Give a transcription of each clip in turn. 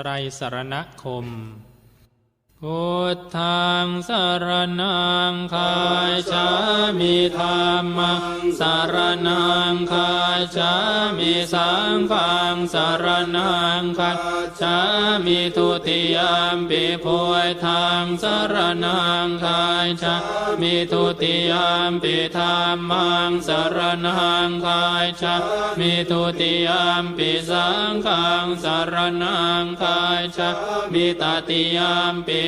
ไตรสรณคม พุทธังสารนังคายชามิธรรมังสารนังคายชามิสังฆังสารนังคายชามิทุติยามปิพุทธังสารนังคายชามิทุติยามปิธรรมังสารนังคายชามิทุติยามปิสังฆังสารนังคายชามิตติยามปิ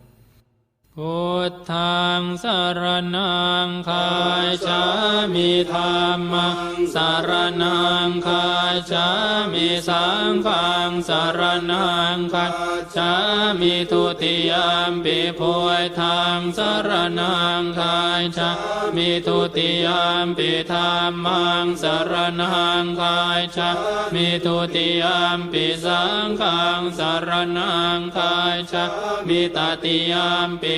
พุทธังสารนังคายชามิธรรมังสารนังคายชามิสังฆังสารนังคายชามิทุติยามปิพุทธังสารนังคายชามิทุติยามปิธรรมังสารนังคายชามิทุติยามปิสังฆังสารนังคายชามิตติยามปิ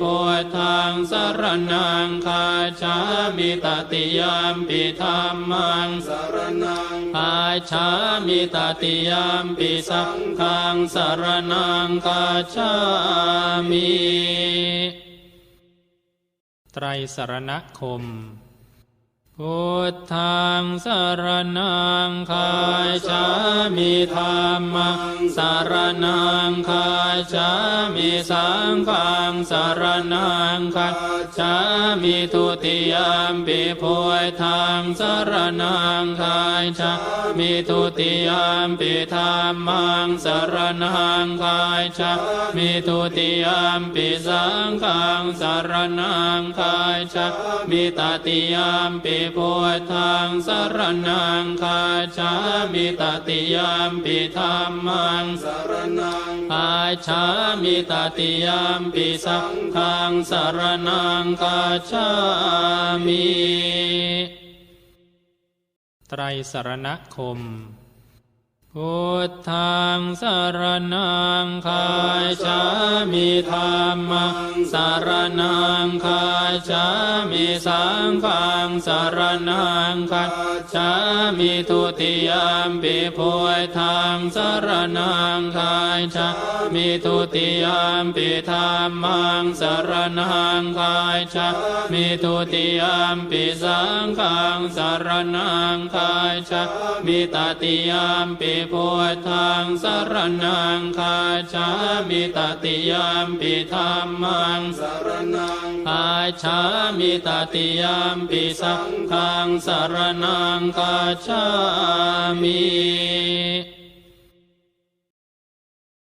พุทธังสารนังคาชามิตติยามปิธรรมังสารนังคาชามิตติยามปิสังฆังสารนังคาชามิไตรสรณคม พุทธังสารนังคายชามิธรรมังสารนังคายชามิสังฆังสารนังคายชามิทุติยามปิพุทธังสารนังคายชามิทุติยามปิธรรมังสารนังคายชามิทุติยามปิสังฆังสารนังคายชามิตติยามปิพุทธังสารนังคาชามิตติยามปิธรรมังสารนังคาชามิตติยามปิสังฆังสารนังคาชามิไตรสรณคมพุทธังสารนังคายชามิธรรมังสารนังคายชามิ สังฆังสารนังคายชามิทุติยามปิพุทธังสารนังคายชามิทุติยามปิธรรมังสารนังคายชามิทุติยามปิสังฆังสารนังคายชามิตติยามปิพุทธังสารนังคายชามิตติยามปิธรรมังสารนังคายชามิตติยามปิสังฆังสารนังคาชามิ